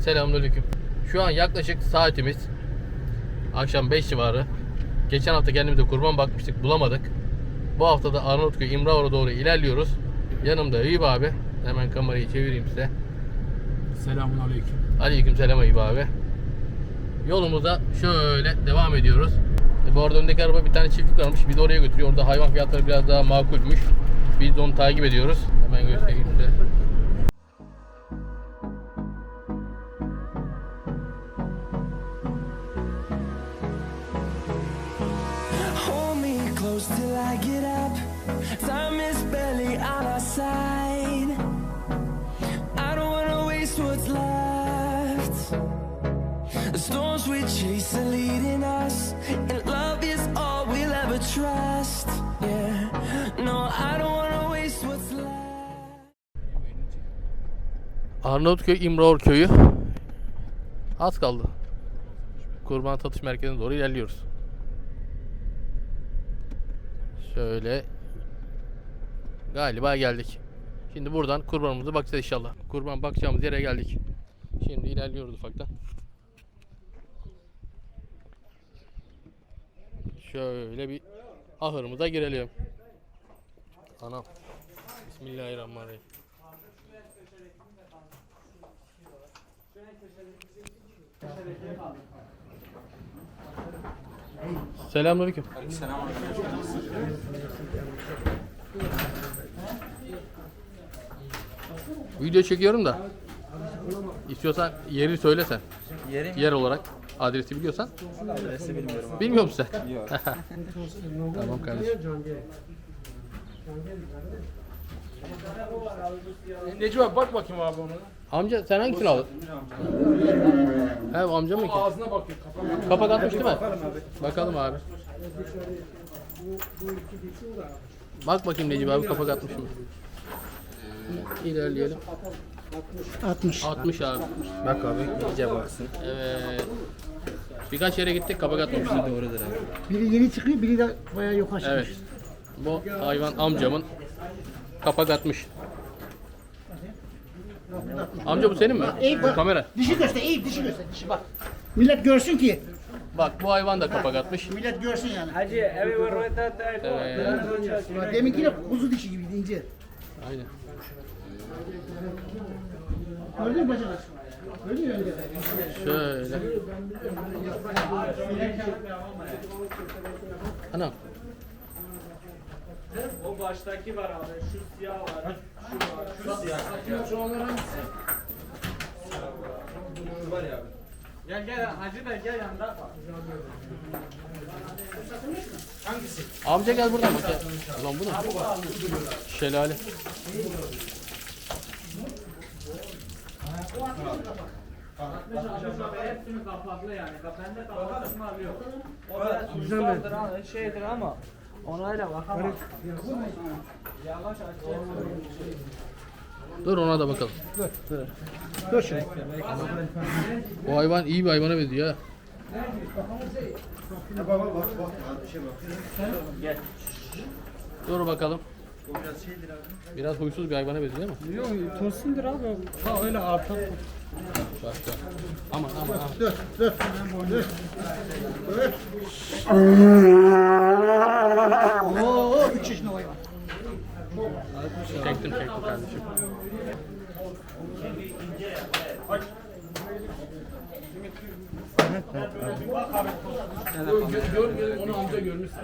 Selamünaleyküm. Şu an yaklaşık saatimiz akşam 5 civarı. Geçen hafta kendimize kurban bakmıştık, bulamadık. Bu hafta da Arnavutköy İmraor'a doğru ilerliyoruz. Yanımda Eyüp abi. Hemen kamerayı çevireyim size. Selamun aleyküm. Aleyküm selam Eyüp abi. Yolumuza şöyle devam ediyoruz. E, bu arada öndeki araba bir tane çiftlik varmış. Bir de oraya götürüyor. Orada hayvan fiyatları biraz daha makulmüş. Biz de onu takip ediyoruz. Arnavutköy İmraor köyü. Az kaldı. Kurban satış merkezine doğru ilerliyoruz. Şöyle galiba geldik. Şimdi buradan kurbanımızı bakacağız inşallah. Kurban bakacağımız yere geldik. Şimdi ilerliyoruz ufaktan. Şöyle bir ahırımıza girelim. Anam. Bismillahirrahmanirrahim. Selamünaleyküm. Video çekiyorum da. İstiyorsan yeri söylesen. Yerim Yer olarak adresi biliyorsan. adresi bilmiyorum abi. Bilmiyor musun sen? Yok. Tamam kardeşim. Necmi abi bak bakayım abi ona. Amca sen hangisini aldın? He amca mı ki? Ağzına bakıyor. Kapak atmış değil mi? Bakalım abi. Bak bakayım Necip abi kapak atmış mı? İlerleyelim. 60. 60 abi. Bak abi iyice baksın. Evet. Birkaç yere gittik kapak atmamışlar. Doğrudur abi. Biri yeni çıkıyor, biri de bayağı yok açmış. Evet. Bu hayvan amcamın kapak atmış. Amca bu senin mi? Ey bak. Kamera. Dişi göster, iyi dişi göster, dişi bak. Millet görsün ki, Bak bu hayvan da kapak atmış. millet görsün yani. Haji, evi var orada Evet. Deminki de kuzu dişi gibiydi ince. Aynen. Gördün mü önce? Şöyle. Anam. O baştaki var abi, şu siyah var, şu var, şu siyah. Gel gel Hacı da gel yanında. Amca gel buradan bak ya. Ulan bu ne? Şelale. Hepsini kapaklı yani. Bende kapaklı mı abi yok. O biraz uçlardır şeydir ama onayla bakamam. Yavaş. Dur ona da bakalım. Dur şöyle. Bu hayvan iyi bir hayvana benziyor ha. Dur bakalım. Biraz huysuz bir hayvana benziyor mi? Yok tosundur abi. Ha öyle arta. Bak bak. Aman aman aman. Dur, dur. Dur. Dur. Oo, 3 yaşında hayvan. Çektim çektim kardeşim. Gör, gör, onu amca görmüşsün.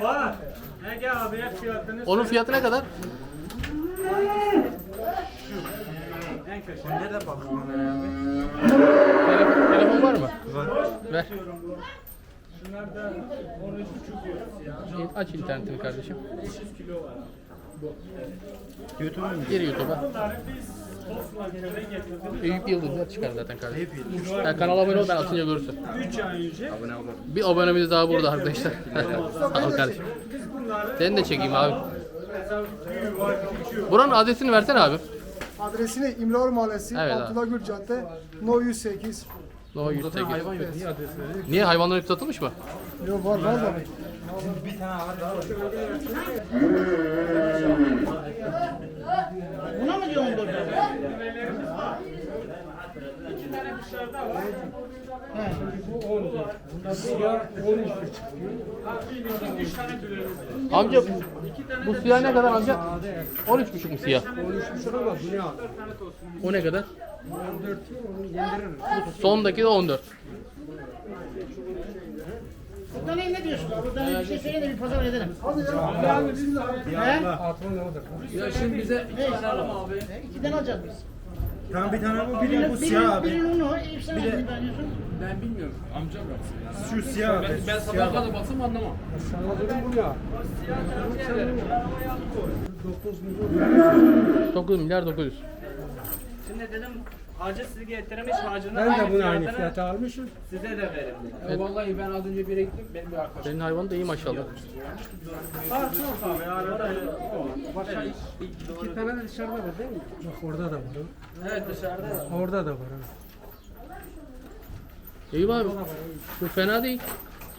Var. Ne gel abi fiyatını Onun fiyatı ne kadar? en köşe. Nerede bakın bana abi? Telefon, var mı? Ver. Şunlar da 13,5 euro ya. Aç internetini kardeşim. 500 kilo var. YouTube'a mı? Gir YouTube'a. Eyüp Yıldızlar çıkar zaten kardeşim. Yani kanala abone ol ben atınca görürsün. 3 ay önce. Bir abonemiz daha burada arkadaşlar. Sağ ol kardeşim. Seni de çekeyim abi. Buranın adresini versene abi. Adresini İmraor Mahallesi, Evet abi. Abdullah Gül Cadde, No 108. No 108. Hayvan yok. Niye hayvanlar hep satılmış mı? Yok var var da. Buna mı diye 14 abi. Amca bu siyah ne kadar amca? 13,5 mu siyah? O ne kadar? Bu sondaki de 14. Buradan ne diyorsun? Buradan bir şey söyle de bir pazar edelim. He? Ya şimdi bize Ne? E, İkiden alacağız biz. Tamam bir tane bu Birinin, biri bu siyah abi. birinin onu, Eyüp sen bir tane diyorsun. ben bilmiyorum. Amca bıraksın ya. Şu siyah abi. Ben, ben sabaha kadar baksam anlamam. 9 milyar 900. Şimdi dedim hacı sizi getirmiş hacının Ben de bunu aynı fiyatını fiyata almışım. Size de dedi. Ya vallahi ben az önce bir yere gittim. Benim bir arkadaşım. Senin hayvan da iyi maşallah. İki tane de dışarıda var değil mi? Bak orada da var. ha. Evet dışarıda. Orada da var. ha. İyi abi. Bu fena değil.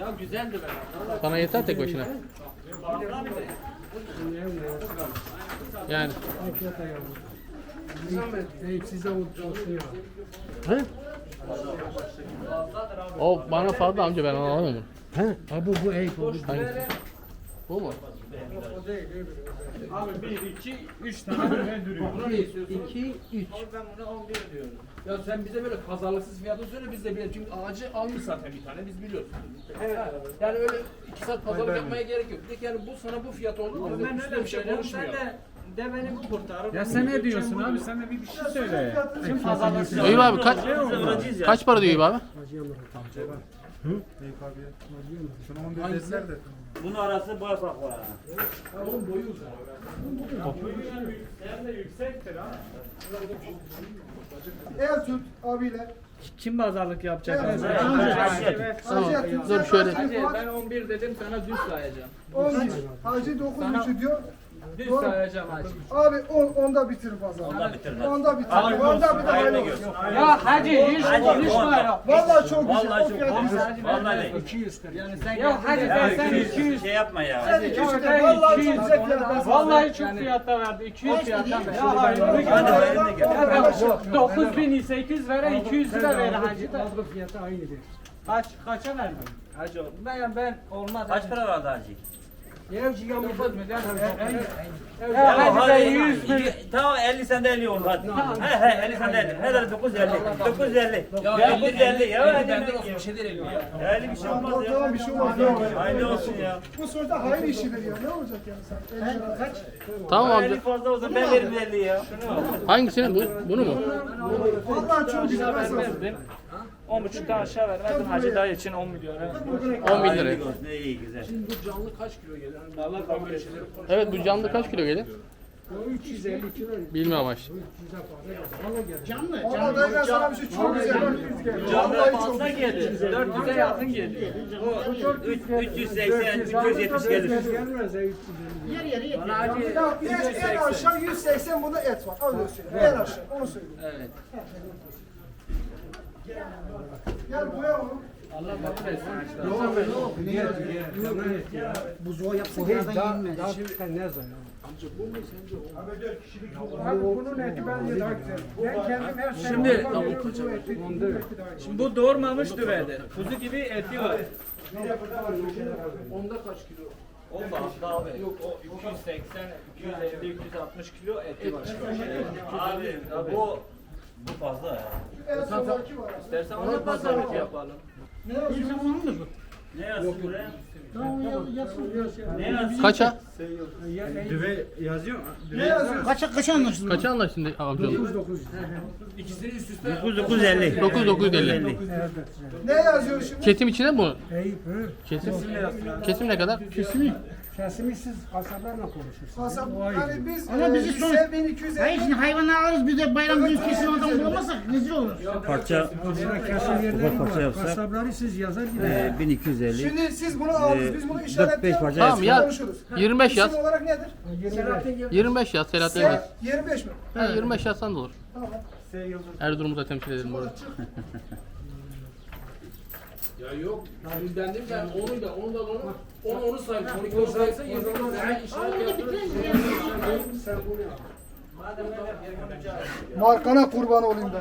Ya güzeldi be. Sana yeter tek başına. Yani. Ay fiyata yavrum. Eyüp ya. He? O bana fazla amca ben onu. He? Ha bu bu Eyüp oldu. Hangisi? Bu mu? Abi 1, 2, 3 tane böyle duruyor. Buna ne istiyorsun? 2, 3. Ben buna 11 diyorum. Ya sen bize böyle pazarlıksız fiyatı söyle biz de bilelim. Çünkü ağacı almış zaten bir tane biz biliyoruz. Evet. Yani öyle iki saat pazarlık yapmaya gerek yok. Dedik yani bu sana bu fiyat oldu. De Ben öyle bir şey söylüyorum. Deveni bu kurtarır. Ya sen ne diyorsun abi? Sen de bir, bir şey söyle. Kim pazarlık Eyüp abi kaç kaç para diyor Eyüp abi? Bunun arası boy fark var. Onun boyu uzun. El tut abiyle. Kim pazarlık yapacak? Evet. Tamam. Hacı tut. Dur şöyle. Hacı ben 11 dedim sana düz sayacağım. 11. Hacı 9 diyor. Düz Doğru. sayacağım hacı. Abi 10 onda bitir pazar. Onda bitir. Onda bitir. Hayırlı Onda olsun. bir de Hayırlı hayırlı görsün. olsun. Ya hacı 100 Hacı, konuşma ya. Vallahi çok güzel. Vallahi çok güzel. güzel. Vallahi. 200 lira. Yani sen ya hacı Ya sen 200 200 şey yapma ya. Sen 200 Ya de vallahi çok 200 güzel fiyatlar. Vallahi çok fiyatta verdi. 200 fiyattan verdi. Ya Hadi verin de gel. 9800 vere 200 lira ver hacı da. Fiyatı aynıdır. Kaç kaça verdin? Hacı. Ben ben olmaz. Kaç para vardı hacı? Hadi 100 bin. Tamam 50 sende 50 olur hadi. He he 50 sende 50. Ne kadar 950. 950. Ya Ya 50 950 ya. 50 hadi bir şey değil 50 ya. Ya 50 bir şey olmaz ya. Bir şey olmaz. Hayırlı olsun ya. Bu sonuçta hayır işidir ya. Ne olacak yani sen? 50 lira. Kaç? Tamam amca. 50 fazla olsa ben veririm 50 ya. Hangisini? Bu, bunu mu? Vallahi çok güzel. Ben sana verdim. 10 buçuktan aşağı vermedim. Hacı dayı için 10 milyon. 10 bin lira. İyi güzel. Bu canlı kaç kilo gelir? Allah şeyleri Evet bu canlı kaç kilo gelir? O 350 kilo. Bilmiyorum aşk. Canlı, canlı. dayı ben sana bir şey çok güzel. Vallahi çok Fazla gelir. 400'e yakın gelir. Bu 380 370 gelir. Gelmez ya 350. Yarı yarı yetiyor. Ya en, aşağı 180 bunda et var. Söyleyeyim. En aşağı. Onu söyleyeyim. Evet. Gel boya onu. Allah kabul etsin hacı. Buzuğa yapsa Hey, yerden daha, yenmez. daha sen ne zaman? Abi bunun eti bence daha güzel. Ben kendim her sene Şimdi- bu bu daha. Şimdi bu doğurmamış düveydi. Kuzu gibi eti var. Onda kaç kilo? O fazla abi. Yok o 280, 250, 260 kilo eti var. Abi bu bu fazla ya. En sondaki var. İstersen onu pazarlık yapalım. Bir zamanı mı bu? Ne yazsın buraya? Tamam ya, yazsın. Ne yazsın? Kaça? Düve yazıyor. Ne yazıyorsun? Kaça, kaça anlaştın? Kaça anlaştın amcalı? 900. İkisini üst üste 950. 9950. Ne yazıyorsun şimdi? Kesim içine mi bu? Kesim. Kesim ne kadar? Kesimi. Kesimi siz kasaplarla konuşursunuz. Kasap, O ayrı. hani biz Ama e, bizi son- lise 1250 Hayır şimdi hayvanı alırız biz de bayram günü kesim adam bulamazsak rezil oluruz. Parça Aslında kesim yerleri parça var. yapsak- Kasapları siz yazar gider. 1250. Şimdi siz bunu aldınız, biz bunu dört beş işaretleyelim. parça Tamam ya. Konuşuruz. 25 yaz. İsim olarak nedir? 25 yaz Selahattin Bey. 25 mi? Ha, 25 yazsan da olur. Tamam. Erzurum'u da temsil edelim orada. Ya yok. Şimdi ben dedim ben onu da onu da onu onu onu saymış. 12 onu saysa 20 onu da işaret yaptırır. Sen bunu yap. Markana kurban olayım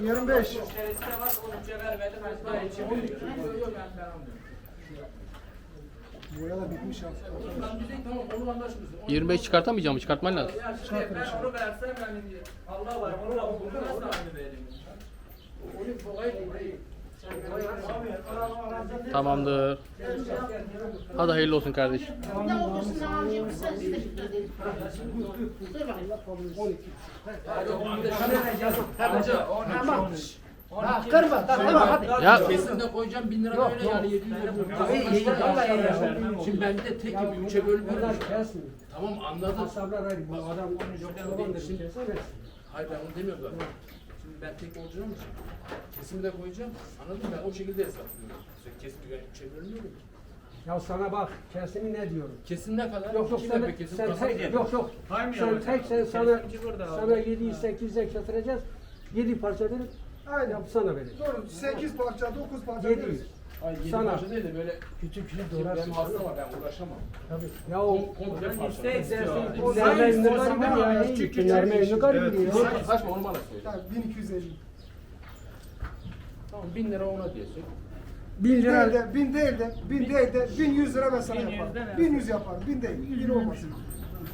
ben. 25. Boya da bitmiş ya. Lan diyecek tamam onu anlaşmışız. 25 çıkartamayacağım mı? Çıkartman lazım. Ben onu versem yani Allah var onu da bunu nasıl verelim? Onu kolay değil. Tamamdır. Hadi hayırlı olsun kardeşim. Ne olursun ağacı kısa size. Dur bakayım. Tamam. Ha kırma. Tamam hadi. Ya Kesimde koyacağım 1000 lira öyle yani 700 lira. Şimdi ben de tek gibi üçe bölmüyorum. Tamam anladım. Bu adam Yok değil şimdi. Hayır ben onu demiyorum zaten. Şimdi ben tek olacağım için kesimi de koyacağım. Anladın mı? Ben o şekilde hesaplıyorum. Kesimi ben üçe bölmüyorum. Ya sana bak kesimi ne diyorum. Kesim ne kadar? Yok yok İki sen, kesim kasayı tek, yok yok. Sen tek sen sana sana 7 8 getireceğiz. 7 parça verip Aynen. yapsana vereceğiz. Doğru. 8 parça, 9 parça. 700. Ay yedi Sana. parça değil de böyle Küçük küçük benim doğrarsın. hasta var ben uğraşamam. Tabii. Ya o Komple parça. Nerme ünlü garip ya. Nerme ünlü garip ya. Kaçma onu bana söyle. Tamam 1250. Tamam 1000 lira ona diyecek. 1000 Değil lira. de, 1000 değil de, 1000 değil de 1100 lira ben sana yaparım. 1100 yaparım. 1000 değil. 1000 olmasın.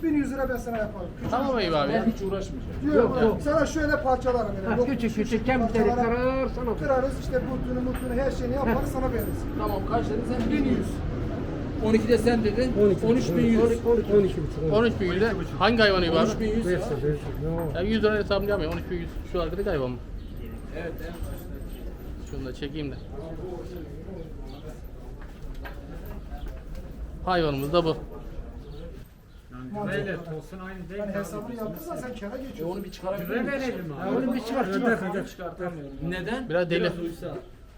1100 lira ben sana yaparım. Küçük tamam Eyüp abi. Ben hiç uğraşmayacağım. Yok, yok. Sana şöyle parçalar verelim. Yok, Küçük küçük kemikleri parçalara kırar sana. Kırarız işte butunu mutunu her şeyini yaparız sana veririz. Tamam kaç dedin sen? 1100. 12 de sen dedin. 12 13100. 12 12 buçuk. 13 bin yüzde hangi hayvan Eyüp abi? 13100. Versin versin. Yok. Ya 100 lira hesabını 13 bin yüz. Şu arkadaki hayvan mı? Evet evet. Şunu da çekeyim de. Hayvanımız da bu. Böyle olsun aynı değil. Yani hesabını yaptıysan sen kâra E geçiyorsun. onu bir çıkarabilir miyim? verelim abi. Onu bir. Çıkartamıyorum. Neden? Biraz deli.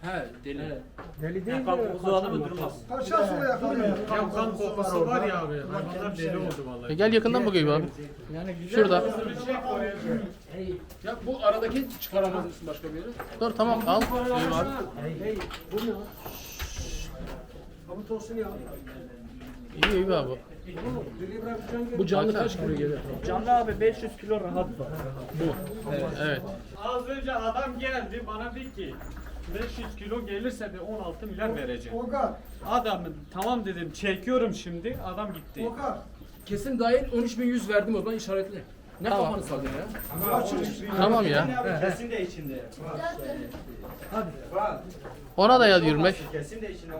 He deli. Deli değil Kan de. kokusu alıp durmaz. Parça sonra yakalıyor. Ya kan kokusu var ya abi. Hayvanlar deli oldu vallahi. E gel yakından bak Eyüp abi. Şurada. Ya bu aradaki çıkaramaz mısın başka bir yere? Dur tamam al. Abi. Hey bu ne? Abi tosun ya. İyi Eyüp abi. Bu canlı kaç kilo gelir? Canlı abi 500 kilo rahat var. Evet. Az önce adam geldi bana dedi ki 500 kilo gelirse de 16 milyar vereceğim. Adam tamam dedim çekiyorum şimdi adam gitti. Kesin dahil 13100 verdim o zaman işaretle. Ne Tamam. kafanı sallıyor ya? Tamam ya. Kesin de içinde. Ona da yaz 25. Kesin de içinde.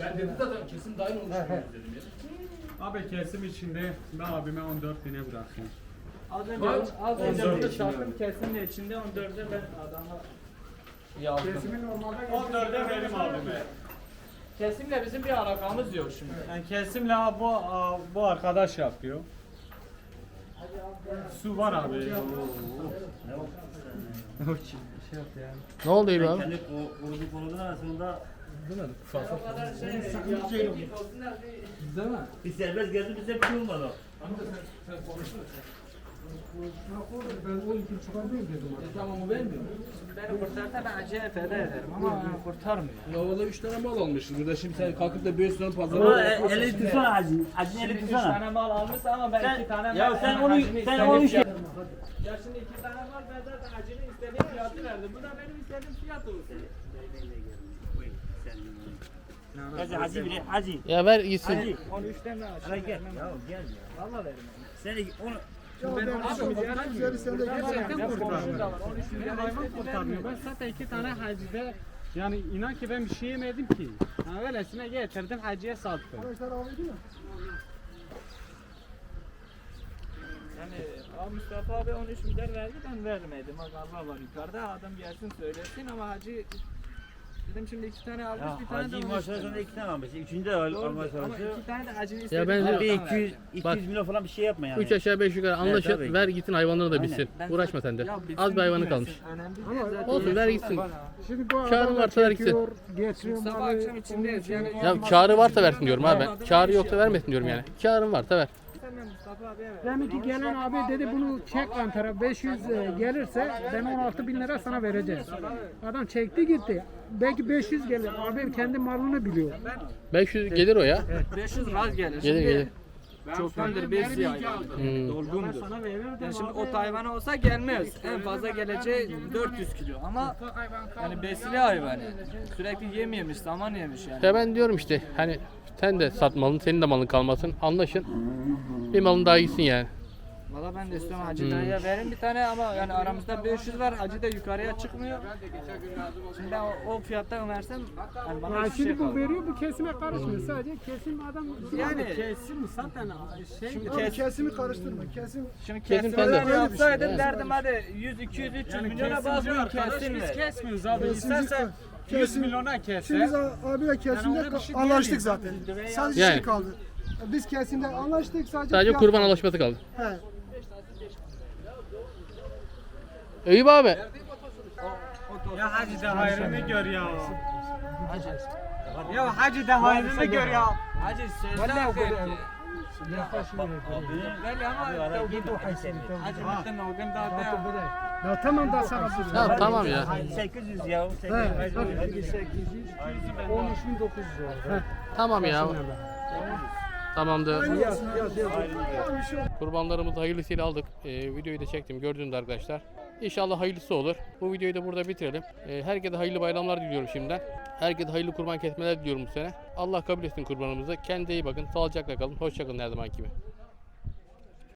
Ben dedim de kesin dahil 13100 dedim ya. Abi kesim içinde ben abime 14 bine bırakayım. Az önce az önce burada çarpım kesimle içinde 14'e ben adama Kesimin normalde 14'e verim abime. kesimle bizim bir alakamız yok şimdi. Yani kesimle bu bu arkadaş yapıyor. Su var abi. Ne oldu Eyüp abi? Kendi korudu korudu arasında Değil mi? bir serbest geldi bize bir şey olmadı. Ben 12 çıkarmayayım dedim. E, tamam o vermiyor. Beni kurtarsa ben acıya feda ederim ama kurtarmıyor. Ya valla 3 tane mal almışız. Burada şimdi sen kalkıp da 500 tane Ama pazara... e- eli tutsana hacı. Hacın eli Şimdi 3 tutsana. tane mal almış ama ben Sen- 2 tane ya mal- sen yani onu- sen onu fiyat- Ya şimdi 2 tane mal ben zaten hacının istediği fiyatı verdim. Bu da benim istediğim fiyat olsun. Hacı hacı bile hacı. Ya ver gitsin. Hacı. 13'ten de Hala aşağı gel. vermem. Ya gel ya. Valla verim. Sen onu Ben abi Gerçekten kurtarmıyor. var. 13 Benim milyon hayvan kurtarmıyor. Ben zaten iki tane hacide yani inan ki ben bir şey yemedim ki. Yani öylesine getirdim hacıya sattım. Abi? Yani Aa, Mustafa abi 13 milyar verdi ben vermedim. Allah var yukarıda adam gelsin söylesin ama hacı dedim şimdi iki tane almış ya bir tane de hacı 13 maçtan sonra iki tane almış. Üçüncü de al, Doğru almaya. Ama çalışıyor. iki tane de hacının istediği Ya ben- Abi fiyattan 200 verdi. 200 milyon falan bir şey yapma yani. 3 aşağı 5 yukarı anlaşın. tabii. ver gitsin hayvanları da Aynen. bitsin. Ben Uğraşma sen de. Ya Az bir hayvanı kalmış. Önemli değil zaten. Olsun ver gitsin. Şimdi bu Kârı adam varsa ver gitsin. çekiyor, Getiriyor Sabah malı. akşam içindeyiz yani. Ya kârı varsa versin diyorum abi ben. Kârı yoksa vermesin diyorum yani. Kârın varsa ver. Ver. Deminki gelen abi dedi bunu çek Ankara 500 e, gelirse ben 16 bin lira sana vereceğim. Adam çekti gitti. Belki 500 gelir. Abi kendi malını biliyor. 500 gelir o ya. 500 raz gelir. Gelir Şimdi gelir. Çoktandır besiye hayvan. Hmm. Dolgundur. Yani şimdi abi. ot hayvanı olsa gelmez. En fazla geleceği 400 kilo ama yani besili hayvan yani. Sürekli yem yemiş, zaman yemiş yani. Ya ben diyorum işte hani sen de satmalın, senin de malın kalmasın. Anlaşın. Bir malın daha gitsin yani. Valla ben de istiyorum Hacı dayıya verin bir tane ama yani aramızda 500 var. Hacı da yukarıya çıkmıyor. Şimdi ben o, o fiyatta versem yani bana Yani hiçbir şey şimdi bu kalmaz. veriyor bu kesime karışmıyor. Sadece kesim adam Yani- kesim zaten şey Şimdi Abi kes, kesimi karıştırma. Kesim şimdi Kesim kesimden sende. yapsaydım derdim hadi 100 200 300 yani milyona basmıyor kesin biz ver. kesmiyoruz abi. İstersen 100 kesim- milyona Şimdi kesse. biz abiyle kesimde Yani ona bir şey anlaştık zaten. Sadece Yani. şey kaldı. Biz kesimde anlaştık sadece. Sadece fiyat- kurban anlaşması kaldı. He. Eyüp abi. Ya hacı de hayrını gör ya. Ya hacı de hayrını gör ya. Hacı sözden Hacı da Ya tamam da sana bir Ya tamam ya. 800 ya. 800. He, 800, 13.900 oldu. Tamam ya. Tamamdır. Kurbanlarımızı hayırlısıyla aldık. Ee, videoyu da çektim gördünüz arkadaşlar. İnşallah hayırlısı olur. Bu videoyu da burada bitirelim. Ee, herkese hayırlı bayramlar diliyorum şimdiden. Herkese hayırlı kurban kesmeler diliyorum bu sene. Allah kabul etsin kurbanımızı. Kendinize iyi bakın. Sağlıcakla kalın. Hoşçakalın her zaman gibi.